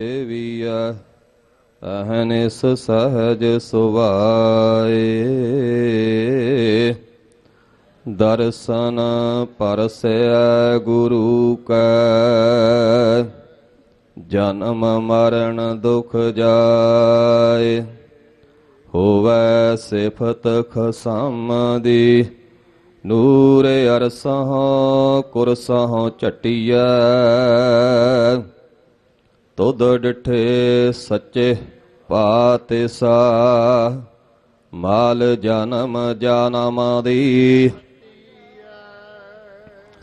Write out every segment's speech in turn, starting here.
ਦੇਵੀਆ ਅਹਨਿਸ ਸਹਜ ਸੁਭਾਏ। ਦਰਸ਼ਨ ਪਰਸੈ ਗੁਰੂ ਕੈ, ਜਨਮ ਮਰਨ ਦੁਖ ਜਾਏ। ਹੋਵੈ ਸਿਫਤ ਖਸਮ ਦੀ ਨੂਰ ਅਰਸਹੁ ਕੁਰਸਹੁ ਚਟਿਐ। ਤੁਧ ਡਿਠੇ ਸੱਚੇ ਪਾਤਿ ਸਾ ਮਾਲ ਜਨਮ ਜਨਮ ਦੀ।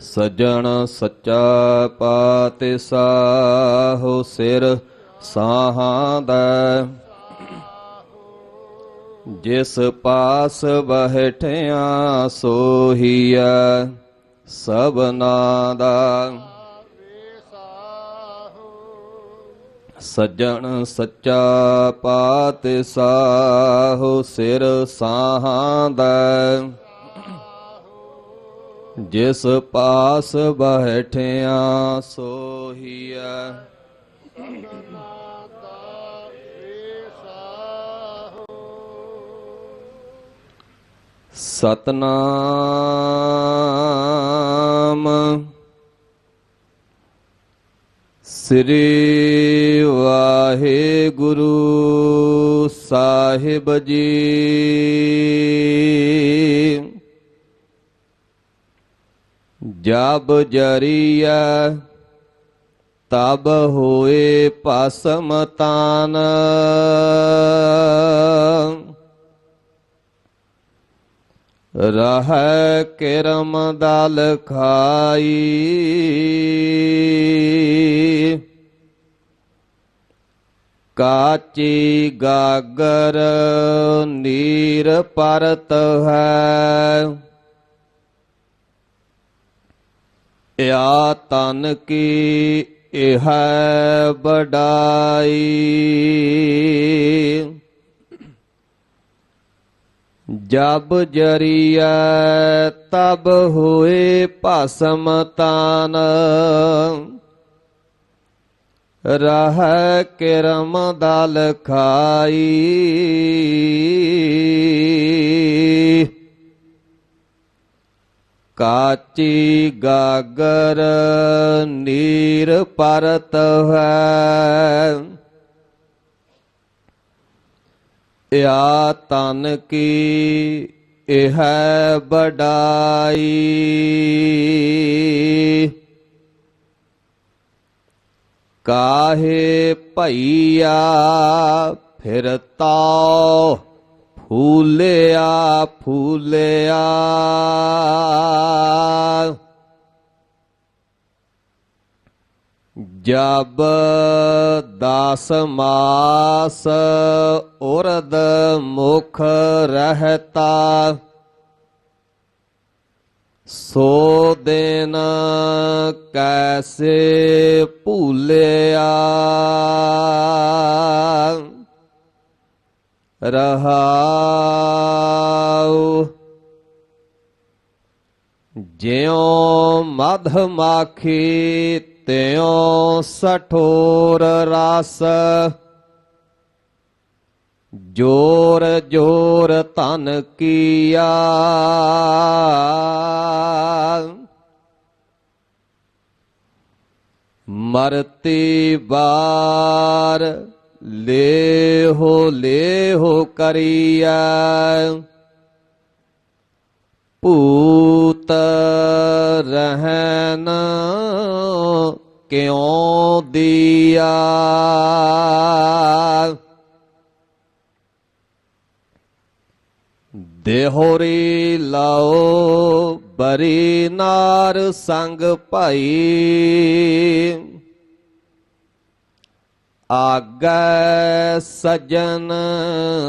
ਸਜਣ ਸੱਚਾ ਪਾਤਿ ਸਾਹੋ ਸਿਰ ਸਾਹਾਂ ਦਾ। ਜਿਸ ਪਾਸ ਬਹਿਠਿਆ ਸੋਹੀਐ ਸਭਨਾ ਦਾ। ਸੱਜਣ ਸੱਚਾ ਪਾਤ ਸਾਹੋ ਸਿਰ ਸਾਹਾਂ ਦਾ। ਜਿਸ ਪਾਸ ਬੈਠਿਆ ਸੋਹੀਐ। ਸਤਨਾਮ ਸ੍ਰੀ ਵਾਹਿਗੁਰੂ ਸਾਹਿਬ ਜੀ। ਜਬ ਜਰੀਆ ਤਬ ਹੋਏ ਭਸਮ ਤਾਨ। ਰਹਿ ਕਿਰਮ ਦਲ ਖਾਈ। ਕਾਚੀ ਗਾਗਰ ਨੀਰ ਪਰਤ ਹੈ। ਇਆ ਤਨ ਕੀ ਇਹ ਬੜਾਈ ਜਬ ਜਰੀਆ ਤਬ ਹੋਏ ਭਸਮ ਤਾਨ। ਰਹਿ ਕਿਰਮ ਦਲ ਖਾਈ। ਕਾਚੀ ਗਾਗਰ ਨੀਰ ਪਰਤ ਹੈ ਆ ਤਨ ਕੀ ਇਹ ਬੜਾਈ ਕਾਹੇ ਭਈਆ ਫਿਰਤਾ ਫੂਲਿਆ ਫੂਲਿਆ। जब दास मास उर्द मुख रहता सो दिन कैसे भूलिया। रहा ज्यों मधमाखी ਤਿਉ ਸਠੋਰ ਰਸ। ਜੋਰ ਜੋਰ ਧਨ ਕੀਆ। ਮਰਤੀ ਬਾਰ ਲੇਹੋ ਲੇਹੋ ਕਰੀਆ ਭੂਤ ਰਹਿਨ ਕਿਉ ਦੀਆ? ਦੇਹੋਰੀ ਲਾਓ ਬਰੀ ਨਾਰ ਸੰਗ ਭਾਈ। ਆਗੈ ਸਜਨ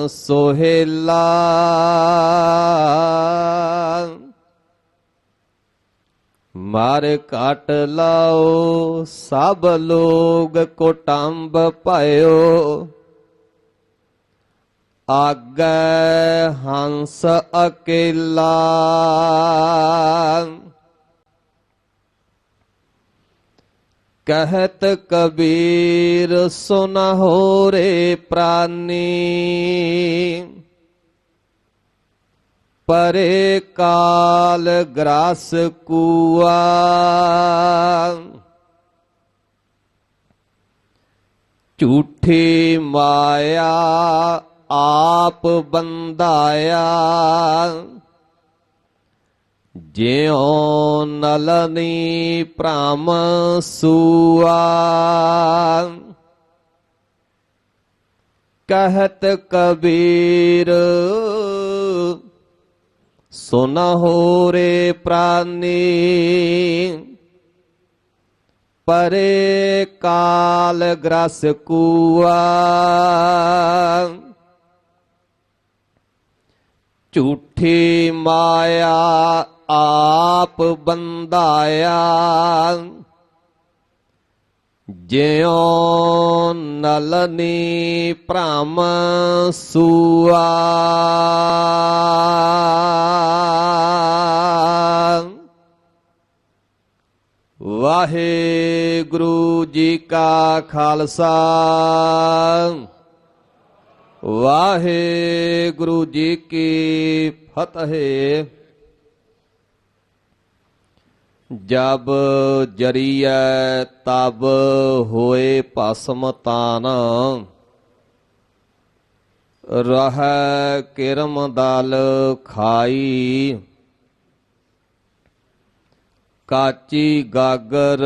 ਸੋਹਿਲਾ। ਮਾਰ ਕਾਟ ਲਾਓ ਸਭ ਲੋਗ ਕੋਟੰਬ ਭਇਓ ਆਗੈ ਹੰਸ ਅਕੇਲਾ। कहत कबीर सुन हो रे प्राणी। परे काल ग्रास कुआ। झूठी माया आप बंदाया। ਜਿਉ ਨਲਨੀ ਭ੍ਰਮ ਸੂਆ। ਕਹਿਤ ਕਬੀਰ ਸੁਨ ਹੋਰੇ ਪ੍ਰਾਨੀ ਪਰੇ ਕਾਲ ਗ੍ਰਸ ਕੂਆ। ਝੂਠੀ ਮਾਇਆ ਆਪ ਬੰਦਾਇਆ। ਜਿਉ ਨਲਨੀ ਭ੍ਰਮ ਸੂਆ। ਵਾਹਿਗੁਰੂ ਜੀ ਕਾ ਖਾਲਸਾ। ਵਾਹਿਗੁਰੂ ਜੀ ਕੀ ਫਤਿਹ। ਜਬ ਜਰੀਐ ਤਬ ਹੋਏ ਭਸਮ ਤਾਨ ਰਹਿ ਕਿਰਮ ਦਲ ਖਾਈ। ਕਾਚੀ ਗਾਗਰ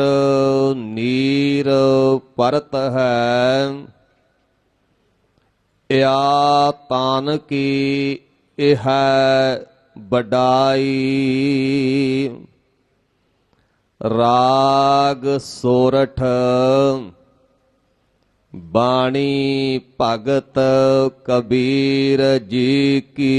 ਨੀਰ ਪਰਤ ਹੈ। ਇਆ ਤਾਨ ਕੀ ਇਹ ਹੈ ਬਡਾਈ ਰਾਗ ਸੋਰਠ ਬਾਣੀ ਭਗਤ ਕਬੀਰ ਜੀ ਕੀ।